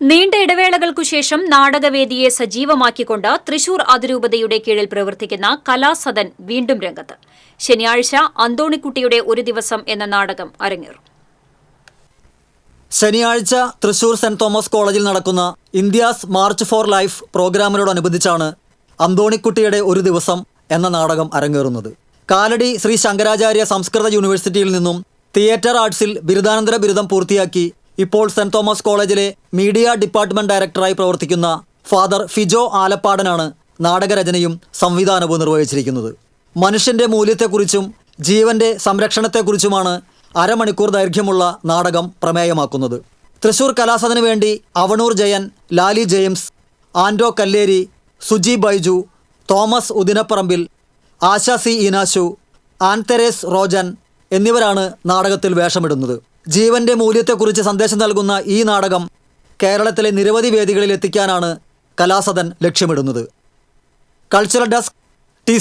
നീണ്ട ഇടവേളകൾക്കു ശേഷം നാടകവേദിയെ സജീവമാക്കിക്കൊണ്ട് തൃശൂർ അതിരൂപതയുടെ കീഴിൽ പ്രവർത്തിക്കുന്ന കലാസദൻ വീണ്ടും രംഗത്ത്. ശനിയാഴ്ച അന്തോണിക്കുട്ടിയുടെ ഒരു ദിവസം എന്ന നാടകം അരങ്ങേറും. ശനിയാഴ്ച തൃശൂർ സെന്റ് തോമസ് കോളേജിൽ നടക്കുന്ന ഇന്ത്യാസ് മാർച്ച് ഫോർ ലൈഫ് പ്രോഗ്രാമിനോടനുബന്ധിച്ചാണ് അന്തോണിക്കുട്ടിയുടെ ഒരു ദിവസം എന്ന നാടകം അരങ്ങേറുന്നത്. കാലടി ശ്രീ ശങ്കരാചാര്യ സംസ്കൃത യൂണിവേഴ്സിറ്റിയിൽ നിന്നും തിയേറ്റർ ആർട്സിൽ ബിരുദാനന്തര ബിരുദം പൂർത്തിയാക്കി ഇപ്പോൾ സെന്റ് തോമസ് കോളേജിലെ മീഡിയ ഡിപ്പാർട്ട്മെന്റ് ഡയറക്ടറായി പ്രവർത്തിക്കുന്ന ഫാദർ ഫിജോ ആലപ്പാടനാണ് നാടകരചനയും സംവിധാനവും നിർവഹിച്ചിരിക്കുന്നത്. മനുഷ്യന്റെ മൂല്യത്തെക്കുറിച്ചും ജീവന്റെ സംരക്ഷണത്തെക്കുറിച്ചുമാണ് അരമണിക്കൂർ ദൈർഘ്യമുള്ള നാടകം പ്രമേയമാക്കുന്നത്. തൃശൂർ കലാസദന് വേണ്ടി അവണൂർ ജയൻ ലാലി ജെയിംസ് ആൻഡോ കല്ലേരി സുജി ബൈജു തോമസ് ഉദിനപ്പറമ്പിൽ ആശാസി സി ഈനാശു ആൻതെരേസ് റോജൻ എന്നിവരാണ് നാടകത്തിൽ വേഷമിടുന്നത്. ജീവന്റെ മൂല്യത്തെക്കുറിച്ച് സന്ദേശം നൽകുന്ന ഈ നാടകം കേരളത്തിലെ നിരവധി വേദികളിൽ എത്തിക്കാനാണ് കലാസദൻ ലക്ഷ്യമിടുന്നത്. Cultural desk T